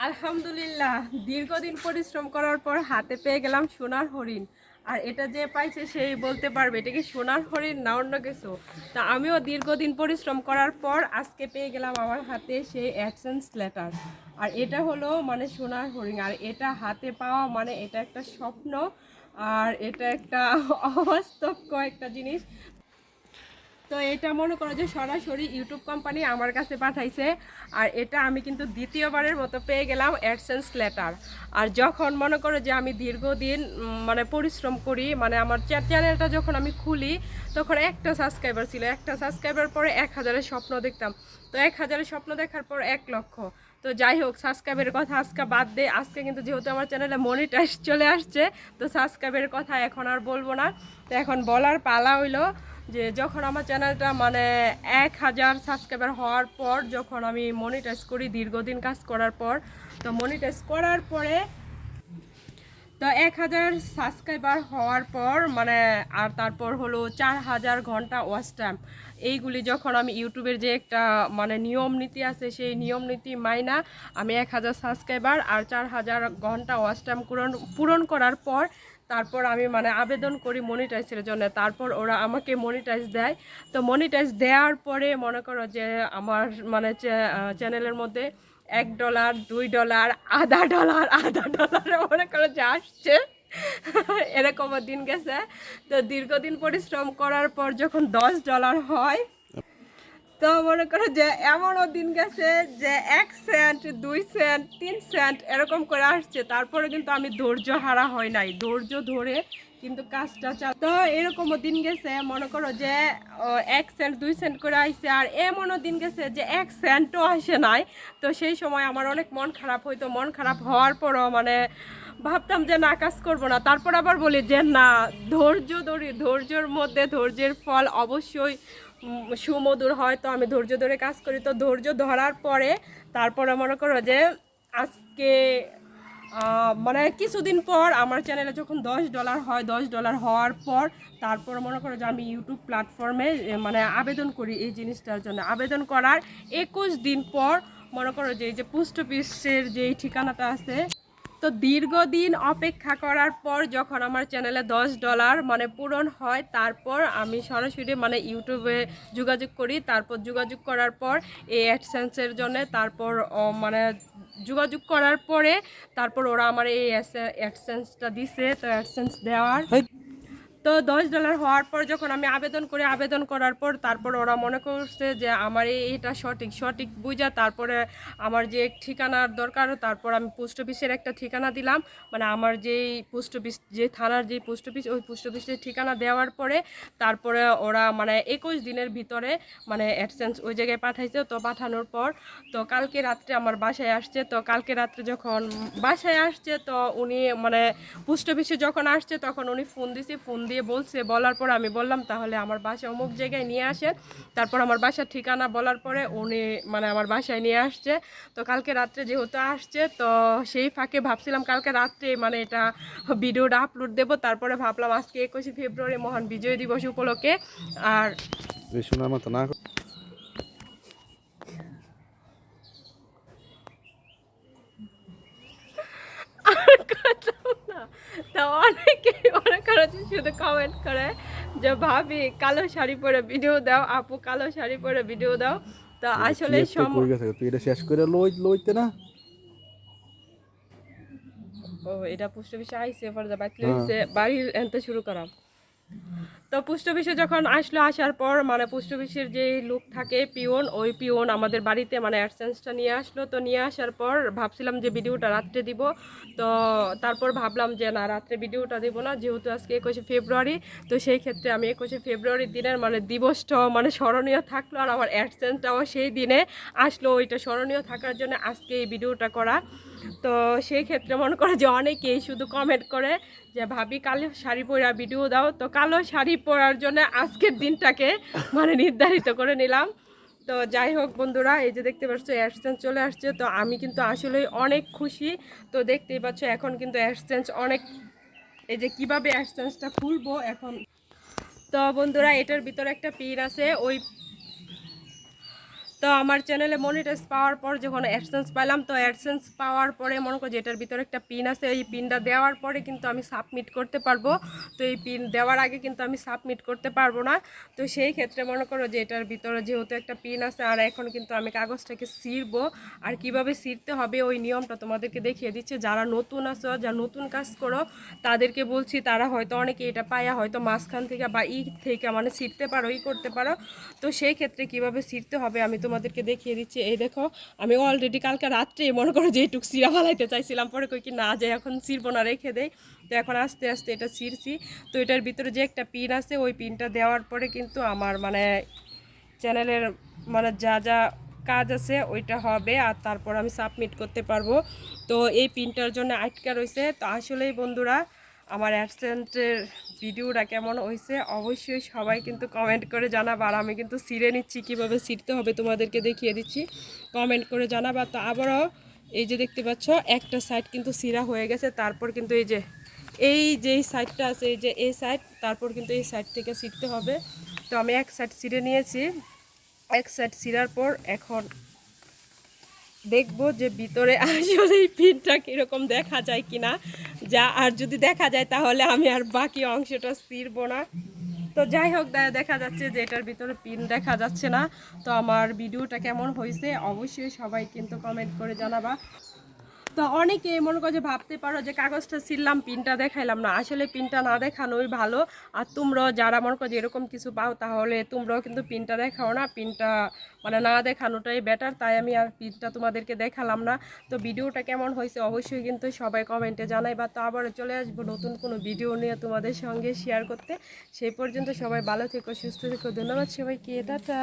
আলহামদুলিল্লাহ, দীর্ঘদিন পরিশ্রম করার পর হাতে পেয়ে গেলাম সোনার হরিণ। আর এটা যে পাইছে সেই বলতে পারবে, এটা কি সোনার হরিণ না অন্য কিছু? তা আমিও দীর্ঘদিন পরিশ্রম করার পর আজকে পেয়ে গেলাম আমার হাতে সেই অ্যাডসেন্স লেটার আর এটা হলো মানে সোনার হরিণ, আর এটা হাতে পাওয়া মানে এটা একটা স্বপ্ন, আর এটা একটা অবাস্তব কয়েকটা জিনিস। তো এটা মনে করো যে সরাসরি ইউটিউব কোম্পানি আমার কাছে পাঠাইছে, আর এটা আমি কিন্তু দ্বিতীয়বারের মতো পেয়ে গেলাম অ্যাডসেন্স লেটার আর যখন মনে করো যে আমি দীর্ঘদিন মানে পরিশ্রম করি মানে আমার চ্যানেলটা যখন আমি খুলি, তখন একটা সাবস্ক্রাইবার ছিল, একটা সাবস্ক্রাইবার পরে এক হাজারের স্বপ্ন দেখতাম। তো এক হাজারের স্বপ্ন দেখার পর এক লক্ষ। তো যাই হোক সাবস্ক্রাইবের কথা আজকে বাদ দে, আজকে কিন্তু যেহেতু আমার চ্যানেলে মনিটাইজ চলে আসছে, তো সাবস্ক্রাইবের কথা এখন আর বলব না। তো এখন বলার পালা হইল যে যখন আমার চ্যানেলটা মানে এক হাজার সাবস্ক্রাইবার হওয়ার পর যখন আমি মনিটাইজ করি, দীর্ঘদিন কাজ করার পর, তো মনিটাইজ করার পরে তো এক হাজার সাবস্ক্রাইবার হওয়ার পর মানে আর তারপর হলো চার হাজার ঘণ্টা ওয়াচ টাইম এইগুলি যখন আমি ইউটিউবের যে একটা মানে নিয়ম নীতি আছে, সেই নিয়ম নীতি মাইনা আমি এক হাজার সাবস্ক্রাইবার আর চার হাজার ঘণ্টা ওয়াচ টাইম পূরণ পূরণ করার পর, তারপর আমি মানে আবেদন করি মনিটাইজের জন্য। তারপর ওরা আমাকে মনিটাইজ দেয়। তো মনিটাইজ দেওয়ার পরে মনে করো যে আমার মানে চ্যানেলের মধ্যে এক ডলার, দুই ডলার, আধা ডলার আধা ডলার মনে করো যে আসছে। এরকম দিন গেছে। তো দীর্ঘদিন পরিশ্রম করার পর যখন দশ ডলার হয় তো মনে করো যে এমনও দিন গেছে যে এক সেন্ট দুই সেন্ট তিন সেন্ট এরকম করে আসছে। তারপরে কিন্তু আমি ধৈর্য হারা হয় নাই। ধৈর্য ধরে কিন্তু কাজটা চাল তো এরকমও দিন গেছে, মনে করো যে এক সেন্ট দুই সেন্ট করে আইছে। আর এমনও দিন গেছে যে এক সেন্টও আসে নাই। তো সেই সময় আমার অনেক মন খারাপ হইতো। মন খারাপ হওয়ার পরও মানে ভাবতাম যে না, কাজ করব না। তারপর আবার বলি যে না, ধৈর্য ধরি। ধৈর্যর মধ্যে ধৈর্যের ফল অবশ্যই সুমধুর হয়, তো আমি ধৈর্য ধরে কাজ করি। তো ধৈর্য ধরার পরে তারপরে মনে করো যে আজকে মানে কিছুদিন পর আমার চ্যানেলে যখন দশ ডলার হয়, দশ ডলার হওয়ার পর তারপর মনে করো যে আমি ইউটিউব প্ল্যাটফর্মে মানে আবেদন করি এই জিনিসটার জন্য। আবেদন করার একুশ দিন পর মনে করো যে এই যে পোস্ট অফিসের যে ঠিকানাটা আছে তো দীর্ঘদিন অপেক্ষা করার পর যখন আমার চ্যানেলে দশ ডলার মানে পূরণ হয়, তারপর আমি সরাসরি মানে ইউটিউবে যোগাযোগ করি। তারপর যোগাযোগ করার পর এই অ্যাডসেন্সের জন্য, তারপর মানে যোগাযোগ করার পরে, তারপর ওরা আমার এই অ্যাডসেন্সটা দিছে। তো অ্যাডসেন্স দেওয়ার তো দশ ডলার হওয়ার পর যখন আমি আবেদন করে আবেদন করার পর তারপর ওরা মনে করছে যে আমার এটা সঠিক সঠিক বুঝা তারপরে আমার যে ঠিকানার দরকার, তারপর আমি পোস্ট অফিসের একটা ঠিকানা দিলাম। মানে আমার যেই পোস্ট অফিস যে থানার যে পোস্ট অফিস ওই পোস্ট অফিসের ঠিকানা দেওয়ার পরে তারপরে ওরা মানে একুশ দিনের ভিতরে মানে অ্যাডসেন্স ওই জায়গায় পাঠাইছে। তো পাঠানোর পর, তো কালকে রাত্রে আমার বাসায় আসছে। তো কালকে রাত্রে যখন বাসায় আসছে, তো উনি মানে পোস্ট অফিসে যখন আসছে, তখন উনি ফোন দিছে। ফোন দিয়ে বলছে বলার পর আমি বললাম তাহলে আমার বাসা অমুক জায়গায় নিয়ে আসেন। তারপর আমার বাসার ঠিকানা বলার পরে উনি মানে আমার বাসায় নিয়ে আসছে। তো কালকে রাত্রে যেহেতু আসছে তো সেই ফাঁকে ভাবছিলাম কালকে রাত্রে মানে এটা ভিডিওটা আপলোড দেবো। তারপরে ভাবলাম আজকে একুশে ফেব্রুয়ারি মহান বিজয় দিবস উপলক্ষে। আর এই শোনার মতো না। তো অনেকে যে শুধু কমেন্ট করে যে ভাবি কালো শাড়ি পরে ভিডিও দাও আপু কালো শাড়ি পরে ভিডিও দাও। তো আসলে তুই এটা শেষ করে লই লইতে না? ও এটা পোস্ট অফিসে আইসে পরে হ্যাঁ। বাড়ি এনতে শুরু করা তো পুষ্ট অফিসে যখন আসলো, আসার পর মানে পুষ্ট অফিসের যে লোক থাকে, পিওন, ওই পিওন আমাদের বাড়িতে মানে অ্যাডসেন্সটা নিয়ে আসলো। তো নিয়ে আসার পর ভাবছিলাম যে ভিডিওটা রাত্রে দিব। তো তারপর ভাবলাম যে না, রাত্রে ভিডিওটা দিব না, যেহেতু আজকে একুশে ফেব্রুয়ারি, তো সেই ক্ষেত্রে আমি একুশে ফেব্রুয়ারির দিনের মানে দিবসটাও মানে স্মরণীয় থাকল আর আমার অ্যাডসেন্সটাও সেই দিনে আসলো। ওইটা স্মরণীয় থাকার জন্য আজকে এই ভিডিওটা করা। তো সেই ক্ষেত্রে মনে করে যে অনেকেই শুধু কমেন্ট করে যে, ভাবি, কালো শাড়ি পরা ভিডিও দাও। তো কালো শাড়ি পরার জন্য আজকের দিনটাকে মানে নির্ধারিত করে নিলাম। তো যাই হোক বন্ধুরা, এই যে দেখতে পাচ্ছ অ্যাডসেন্স চলে আসছে। তো আমি কিন্তু আসলেই অনেক খুশি। তো দেখতেই পাচ্ছ, এখন কিন্তু অ্যাডসেন্স অনেক, এই যে কীভাবে অ্যাডসেন্সটা খুলবো এখন। তো বন্ধুরা, এটার ভিতরে একটা পিন আছে। ওই তো আমার চ্যানেলে মনিটাইজ পাওয়ার পর যখন অ্যাডসেন্স পাইলাম তো অ্যাডসেন্স পাওয়ার পরে মনে করো যে এটার ভিতরে একটা পিন আছে, এই পিনটা দেওয়ার পরে কিন্তু আমি সাবমিট করতে পারব। তো এই পিন দেওয়ার আগে কিন্তু আমি সাবমিট করতে পারব না। তো সেই ক্ষেত্রে মনে করো যে এটার ভিতরে যেহেতু একটা পিন আছে, আর এখন কিন্তু আমি কাগজটাকে ছিঁড়বো। আর কীভাবে ছিঁড়তে হবে ওই নিয়মটা তোমাদেরকে দেখিয়ে দিচ্ছে। যারা নতুন আছো যারা নতুন কাজ করো, তাদেরকে বলছি, তারা হয়তো অনেকে এটা পায়া হয়তো মাঝখান থেকে বা ই থেকে মানে ছিঁড়তে পারো, ই করতে পারো। তো সেই ক্ষেত্রে কীভাবে ছিঁড়তে হবে আমি তোমাদেরকে দেখিয়ে দিচ্ছি। এই দেখো, আমি অলরেডি কালকে রাত্রে মনে করো যে এইটুক চিরা ফালাইতে চাইছিলাম, পরে কই কি না, যে এখন ছিঁড়বো না, রেখে দেয় তো এখন আস্তে আস্তে এটা ছিঁড়ছি। তো এটার ভিতরে যে একটা পিন আছে, ওই পিনটা দেওয়ার পরে কিন্তু আমার মানে চ্যানেলের মানে যা যা কাজ আছে, ওইটা হবে আর তারপর আমি সাবমিট করতে পারব। তো এই পিনটার জন্য আটকা রয়েছে তো আসলেই বন্ধুরা আমার অ্যাবসেন্টের ভিডিওটা কেমন হয়েছে, অবশ্যই সবাই কিন্তু কমেন্ট করে জানাবা। আর আমি কিন্তু সিরে নিচ্ছি, কীভাবে সিরতে হবে তোমাদেরকে দেখিয়ে দিচ্ছি। কমেন্ট করে জানাবা। তো আবারও এই যে দেখতে পাচ্ছ, একটা সাইড কিন্তু সিরা হয়ে গেছে। তারপর কিন্তু এই যে এই যে সাইডটা আছে, এই যে এই সাইড তারপর কিন্তু এই সাইড থেকে সিরতে হবে। তো আমি এক সাইড সিরে নিয়েছি। এক সাইড সিরার পর এখন দেখব যে ভিতরে আসলে এই পিনটা কীরকম দেখা যায় কিনা। যা, আর যদি দেখা যায় তাহলে আমি আর বাকি অংশটা ছিঁড়ব না। তো যাই হোক দেখা যাচ্ছে যে এটার ভিতরে পিন দেখা যাচ্ছে না। তো আমার ভিডিওটা কেমন হয়েছে অবশ্যই সবাই কিন্তু কমেন্ট করে জানাবা। তো অনেকে মনে করো যে ভাবতে পারো যে কাগজটা ছিললাম পিনটা দেখাইলাম না। আসলে পিনটা না দেখানোই ভালো। আর তোমরাও যারা মনে করো যে এরকম কিছু পাও, তাহলে তোমরাও কিন্তু পিনটা দেখাও না। পিনটা মানে না দেখানোটাই বেটার তাই আমি আর পিনটা তোমাদেরকে দেখালাম না। তো ভিডিওটা কেমন হয়েছে অবশ্যই কিন্তু সবাই কমেন্টে জানাই বা তো আবারও চলে আসব নতুন কোনো ভিডিও নিয়ে তোমাদের সঙ্গে শেয়ার করতে। সেই পর্যন্ত সবাই ভালো থেকো, সুস্থ থেকো। ধন্যবাদ সবাইকে। টাটা।